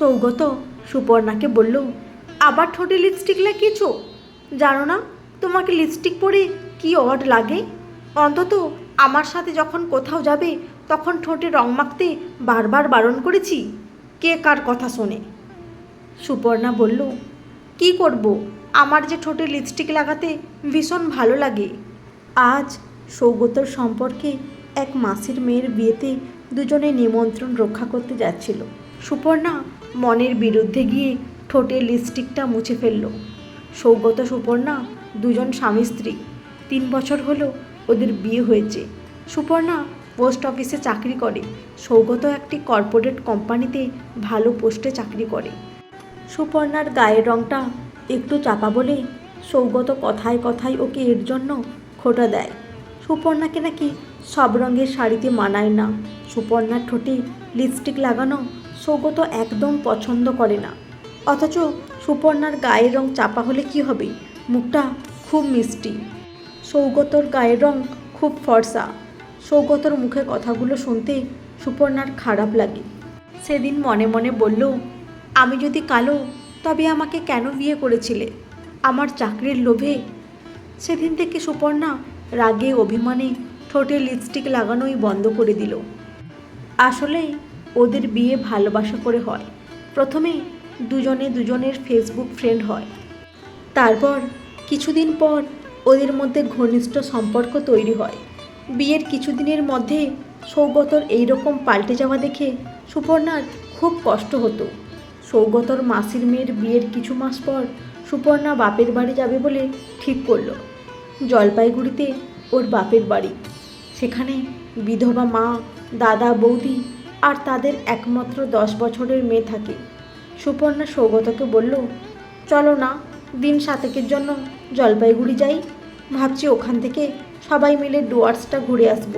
সৌগত সুপর্ণাকে বলল, আবার ঠোঁটে লিপস্টিক লাগিয়েছো জানো না তোমাকে লিপস্টিক পরে কি অড লাগে? অন্তত আমার সাথে যখন কোথাও যাবে, তখন ঠোঁটে রং মাখতে বারবার বারণ করেছি। কে কার কথা শোনে? সুপর্ণা বলল, কি করব? আমার যে ঠোঁটে লিপস্টিক লাগাতে ভীষণ ভালো লাগে। আজ সৌগতর সম্পর্কে এক মাসির মেয়ের বিয়েতে দুজনে নিমন্ত্রণ রক্ষা করতে যাচ্ছিল। সুপর্ণা মনের বিরুদ্ধে গিয়ে ঠোঁটে লিপস্টিকটা মুছে ফেলল। সৌগত সুপর্ণা দুজন স্বামী স্ত্রী। তিন বছর হলো ওদের বিয়ে হয়েছে। সুপর্ণা পোস্ট অফিসে চাকরি করে। সৌগত একটি কর্পোরেট কোম্পানিতে ভালো পোস্টে চাকরি করে। সুপর্ণার গায়ের রঙটা একটু চাপা বলে সৌগত কথায় কথায় ওকে এর জন্য খোটা দেয়। সুপর্ণাকে নাকি সব রঙের শাড়িতে মানায় না। সুপর্ণার ঠোঁটে লিপস্টিক লাগানো সৌগত একদম পছন্দ করে না। অথচ সুপর্ণার গায়ের রং চাপা হলে কি হবে? মুখটা খুব মিষ্টি। সৌগতর গায়ের রং খুব ফর্সা। সৌগতর মুখে কথাগুলো শুনতে সুপর্ণার খারাপ লাগে। সেদিন মনে মনে বলল, আমি যদি কালো, তবে আমাকে কেন বিয়ে করেছিলে? আমার চাকরির লোভে? সেদিন থেকে সুপর্ণা রাগে অভিমানে ঠোঁটে লিপস্টিক লাগানোই বন্ধ করে দিল। আসলে ওদের বিয়ে ভালোবাসা করে হয়। প্রথমে দুজনে দুজনের ফেসবুক ফ্রেন্ড হয়। তারপর কিছুদিন পর ওদের মধ্যে ঘনিষ্ঠ সম্পর্ক তৈরি হয়। বিয়ের কিছুদিনের মধ্যে সৌগতর এইরকম পাল্টে যাওয়া দেখে সুপর্ণার খুব কষ্ট হতো। সৌগতর মাসির মেয়ের বিয়ের কিছু মাস পর সুপর্ণা বাপের বাড়ি যাবে বলে ঠিক করল। জলপাইগুড়িতে ওর বাপের বাড়ি। সেখানে বিধবা মা, দাদা, বৌদি আর তাদের একমাত্র দশ বছরের মেয়ে থাকে। সুপর্ণা সৌগতকে বলল, চলো না, দিন সাতেকের জন্য জলপাইগুড়ি যাই। ভাবছি ওখান থেকে সবাই মিলে ডুয়ার্সটা ঘুরে আসব।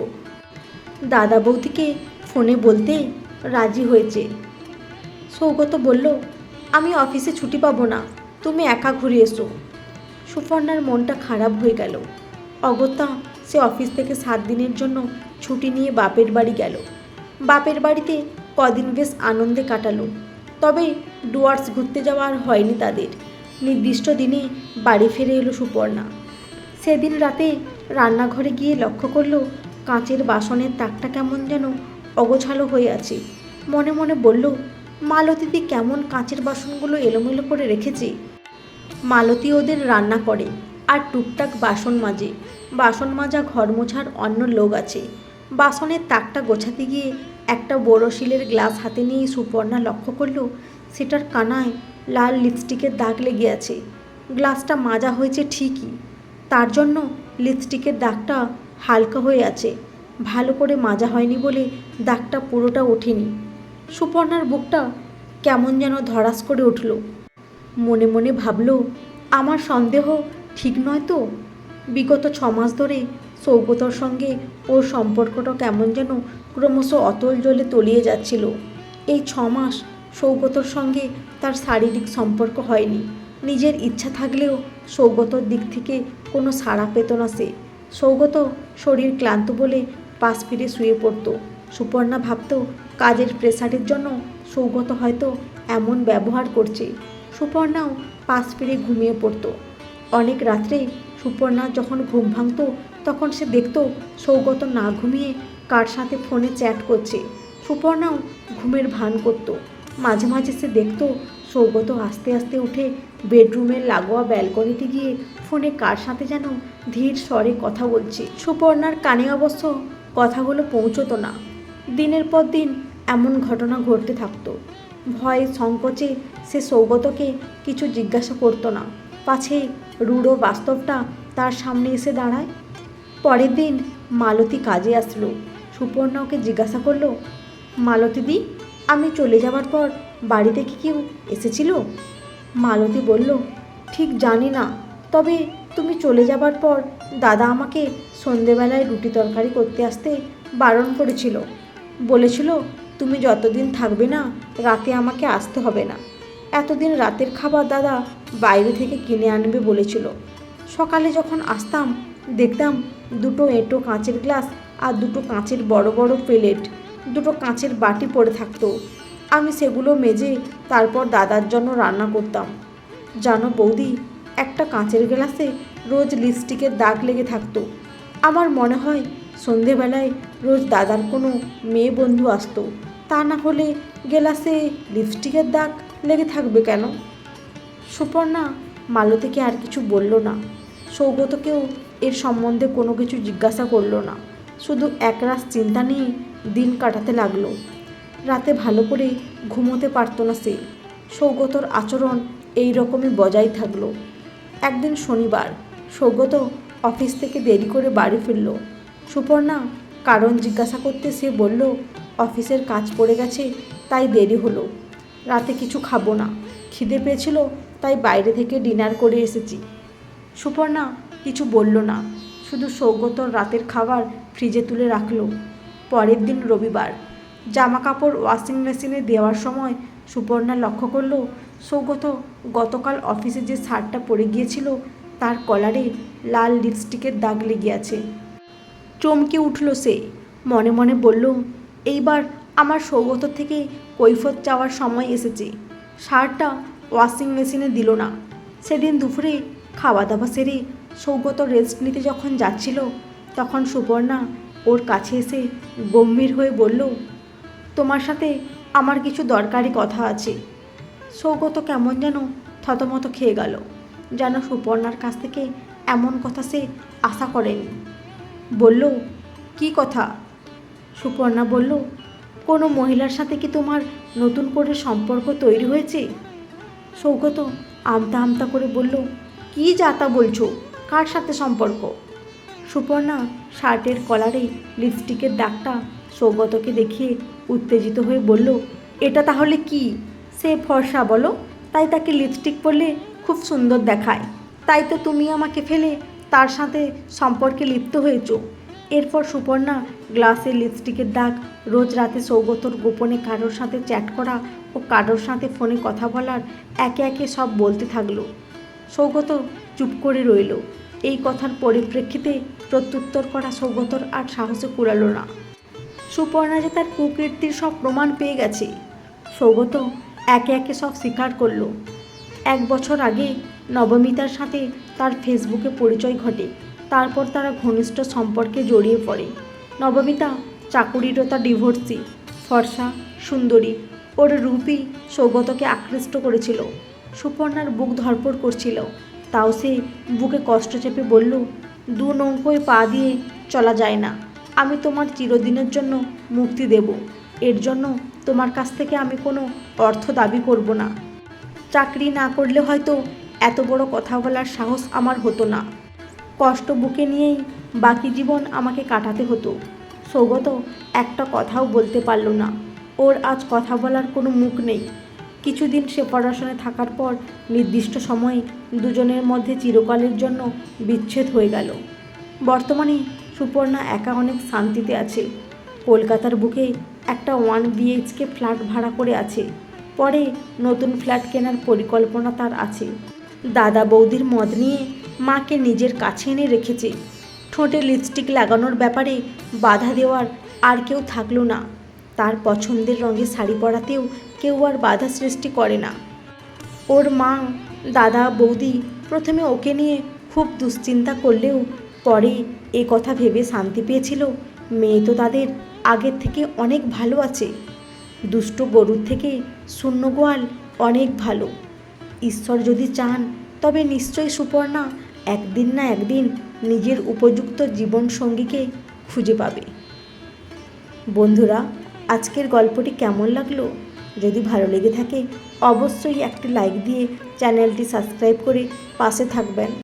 দাদা বৌদিকে ফোনে বলতে রাজি হয়েছে। সৌগত বলল, আমি অফিসে ছুটি পাবো না, তুমি একা ঘুরে এসো। সুপর্ণার মনটা খারাপ হয়ে গেল। অগত্যা সে অফিস থেকে সাত দিনের জন্য ছুটি নিয়ে বাপের বাড়ি গেল। বাপের বাড়িতে কদিন বেশ আনন্দে কাটালো। তবে ডুয়ার্স ঘুরতে যাওয়া আর হয়নি তাদের। নির্দিষ্ট দিনে বাড়ি ফিরে এলো সুপর্ণা। সেদিন রাতে রান্নাঘরে গিয়ে লক্ষ্য করল, কাঁচের বাসনের তাকটা কেমন যেন অগোছালো হয়ে আছে। মনে মনে বলল, মালতীদি কেমন কাঁচের বাসনগুলো এলোমেলো করে রেখেছে। মালতী ওদের রান্না করে আর টুকটাক বাসন মাজে। বাসন মাজা ঘর মোছার অন্য লোক আছে। বাসনের তাকটা গোছাতে গিয়ে একটা বড় শিলের গ্লাস হাতে নিয়ে সুপর্ণা লক্ষ্য করল, সেটার কানায় লাল লিপস্টিকের দাগ লেগে আছে। গ্লাসটা মাজা হয়েছে ঠিকই, তার জন্য লিপস্টিকের দাগটা হালকা হয়ে আছে। ভালো করে মাজা হয়নি বলে দাগটা পুরোটা ওঠেনি। সুপর্ণার বুকটা কেমন যেন ধরাস করে উঠল। মনে মনে ভাবল, আমার সন্দেহ ঠিক নয় তো? বিগত ছ মাস ধরে সৌগতর সঙ্গে ওর সম্পর্কটা কেমন যেন ক্রমশ অতল জলে তলিয়ে যাচ্ছিল। এই ছ মাস সৌগতর সঙ্গে তার শারীরিক সম্পর্ক হয়নি। নিজের ইচ্ছা থাকলেও সৌগতর দিক থেকে কোনো সাড়া পেত না সে। সৌগত শরীর ক্লান্ত বলে পাশ ফিরে শুয়ে পড়তো। সুপর্ণা ভাবত কাজের প্রেসারের জন্য সৌগত হয়তো এমন ব্যবহার করছে। সুপর্ণাও পাশ ফিরে ঘুমিয়ে পড়তো। অনেক রাত্রে সুপর্ণা যখন ঘুম ভাঙতো তখন সে দেখতো সৌগত না ঘুমিয়ে কার সাথে ফোনে চ্যাট করছে। সুপর্ণাও ঘুমের ভান করত। মাঝে মাঝে সে দেখতো সৌগত আস্তে আস্তে উঠে বেডরুমের লাগোয়া ব্যালকনিতে গিয়ে ফোনে কার সাথে যেন ধীর স্বরে কথা বলছে। সুপর্ণার কানে অবশ্য কথাগুলো পৌঁছতো না। দিনের পর দিন এমন ঘটনা ঘটতে থাকতো। ভয়ে সংকোচে সে সৌগতকে কিছু জিজ্ঞাসা করতো না। পাছে রূঢ় বাস্তবটা তার সামনে এসে দাঁড়ায়। পরের দিন মালতী কাজে আসলো। সুপর্ণা ওকে জিজ্ঞাসা করল মালতীদি আমি চলে যাওয়ার পর বাড়িতে কি কেউ এসেছিল? মালতী বলল, ঠিক জানি না, তবে তুমি চলে যাবার পর দাদা আমাকে সন্ধেবেলায় রুটি তরকারি করতে আসতে বারণ করেছিল। বলেছিল, তুমি যতদিন থাকবে না, রাতে আমাকে আসতে হবে না। এতদিন রাতের খাবার দাদা বাইরে থেকে কিনে আনবে বলেছিল। সকালে যখন আসতাম, দেখতাম দুটো এঁটো কাঁচের গ্লাস আর দুটো কাঁচের বড় বড় প্লেট। দুটো কাঁচের বাটি পড়ে থাকতো। আমি সেগুলো মেজে তারপর দাদার জন্য রান্না করতাম। জানো বৌদি, একটা কাঁচের গ্লাসে রোজ লিপস্টিকের দাগ লেগে থাকতো। আমার মনে হয় সন্ধেবেলায় রোজ দাদার কোনো মেয়ে বন্ধু আসতো। তা না হলে গেলাসে লিপস্টিকের দাগ লেগে থাকবে কেন? সুপর্ণা মালতীকে আর কিছু বলল না। সৌগতকেও এর সম্বন্ধে কোনো কিছু জিজ্ঞাসা করল না। শুধু একরাশ চিন্তা নিয়ে দিন কাটাতে লাগল। রাতে ভালো করে ঘুমোতে পারতো না সে। সৌগতর আচরণ এই রকমই বজায় থাকল। একদিন শনিবার সৌগত অফিস থেকে দেরি করে বাড়ি ফিরল। সুপর্ণা কারণ জিজ্ঞাসা করতে সে বলল, অফিসের কাজ পড়ে গেছে, তাই দেরি হলো। রাতে কিছু খাব না। খিদে পেয়েছিল, তাই বাইরে থেকে ডিনার করে এসেছি। সুপর্ণা কিছু বলল না। শুধু সৌগতর রাতের খাবার ফ্রিজে তুলে রাখল। পরের দিন রবিবার। জামা কাপড় ওয়াশিং মেশিনে দেওয়ার সময় সুপর্ণা লক্ষ্য করল, সৌগত গতকাল অফিসে যে শার্টটা পরে গিয়েছিল, তার কলারে লাল লিপস্টিকের দাগ লেগে আছে। চমকে উঠল সে। মনে মনে বলল, এইবার আমার সৌগত থেকে কৈফত চাওয়ার সময় এসেছে। শার্টটা ওয়াশিং মেশিনে দিল না। সেদিন দুপুরে খাওয়া দাওয়া সেরে সৌগত রেস্ট নিতে যখন যাচ্ছিল, তখন সুপর্ণা ওর কাছে এসে গম্ভীর হয়ে বলল, তোমার সাথে আমার কিছু দরকারি কথা আছে। সৌগত কেমন যেন থতমত খেয়ে গেল। যেন সুপর্ণার কাছ থেকে এমন কথা সে আশা করেনি। বলল, কি কথা? সুপর্ণা বলল, কোনো মহিলার সাথে কি তোমার নতুন করে সম্পর্ক তৈরি হয়েছে? সৌগত আমতা আমতা করে বলল, কি যাতা বলছো? কার সাথে সম্পর্ক? সুপর্ণা শার্টের কলারে লিপস্টিকের দাগটা সৌগতকে দেখিয়ে উত্তেজিত হয়ে বলল, এটা তাহলে কি? সে ফর্সা বলো। তাই তাকে লিপস্টিক পরলে খুব সুন্দর দেখায়। তাই তো তুমি আমাকে ফেলে তার সাথে সম্পর্কে লিপ্ত হয়েছ। এরপর সুপর্ণা গ্লাসে লিপস্টিকের দাগ রোজ রাতে সৌগতর গোপনে কারোর সাথে চ্যাট করা ও কারোর সাথে ফোনে কথা বলার একে একে সব বলতে থাকল। সৌগত চুপ করে রইল। এই কথার পরিপ্রেক্ষিতে প্রত্যুত্তর করা সৌগতর আর সাহসে কুড়ালো না। সুপর্ণা যে তার কুকীর্তির সব প্রমাণ পেয়ে গেছে, সৌগত একে একে সব স্বীকার করল। এক বছর আগে নবমিতার সাথে তার ফেসবুকে পরিচয় ঘটে, তারপর তারা ঘনিষ্ঠ সম্পর্কে জড়িয়ে পড়ে। নবমিতা চাকুরিরতা ডিভোর্সি, ফর্সা, সুন্দরী, ওর রূপই সৌগতকে আকৃষ্ট করেছিল। সুপর্ণার বুক ধরপড় করছিল। তাও সে বুকে কষ্ট চেপে বলল, দু নৌকোয় পা দিয়ে চলা যায় না। আমি তোমার চিরদিনের জন্য মুক্তি দেব। এর জন্য তোমার কাছ থেকে আমি কোনো অর্থ দাবি করব না। চাকরি না করলে হয়তো এত বড় কথা বলার সাহস আমার হতো না। কষ্ট বুকে নিয়েই বাকি জীবন আমাকে কাটাতে হতো। সৌগত একটা কথাও বলতে পারল না। ওর আজ কথা বলার কোনো মুখ নেই। কিছুদিন সে পড়াশোনায় থাকার পর নির্দিষ্ট সময়ে দুজনের মধ্যে চিরকালের জন্য বিচ্ছেদ হয়ে গেল। বর্তমানে সুপর্ণা একা অনেক শান্তিতে আছে। কলকাতার বুকে একটা ওয়ান বিএইচকে ফ্ল্যাট ভাড়া করে আছে। পরে নতুন ফ্ল্যাট কেনার পরিকল্পনা তার আছে। দাদা বৌদির মদ নিয়ে মাকে নিজের কাছে এনে রেখেছে। ঠোঁটে লিপস্টিক লাগানোর ব্যাপারে বাধা দেওয়ার আর কেউ থাকল না। তার পছন্দের রঙের শাড়ি পরাতেও কেউ আর বাধা সৃষ্টি করে না। ওর মা, দাদা, বৌদি প্রথমে ওকে নিয়ে খুব দুশ্চিন্তা করলেও পরে এ কথা ভেবে শান্তি পেয়েছিল। মেয়ে তো তাদের আগের থেকে অনেক ভালো আছে। দুষ্ট গরুর থেকে শূন্য গোয়াল অনেক ভালো। ঈশ্বর যদি চান, তবে নিশ্চয়ই সুপর্ণা একদিন না একদিন নিজের উপযুক্ত জীবনসঙ্গীকে খুঁজে পাবে। বন্ধুরা আজকের গল্পটি কেমন লাগল? যদি ভালো লেগে থাকে, অবশ্যই একটি লাইক দিয়ে চ্যানেলটি সাবস্ক্রাইব করে পাশে থাকবেন।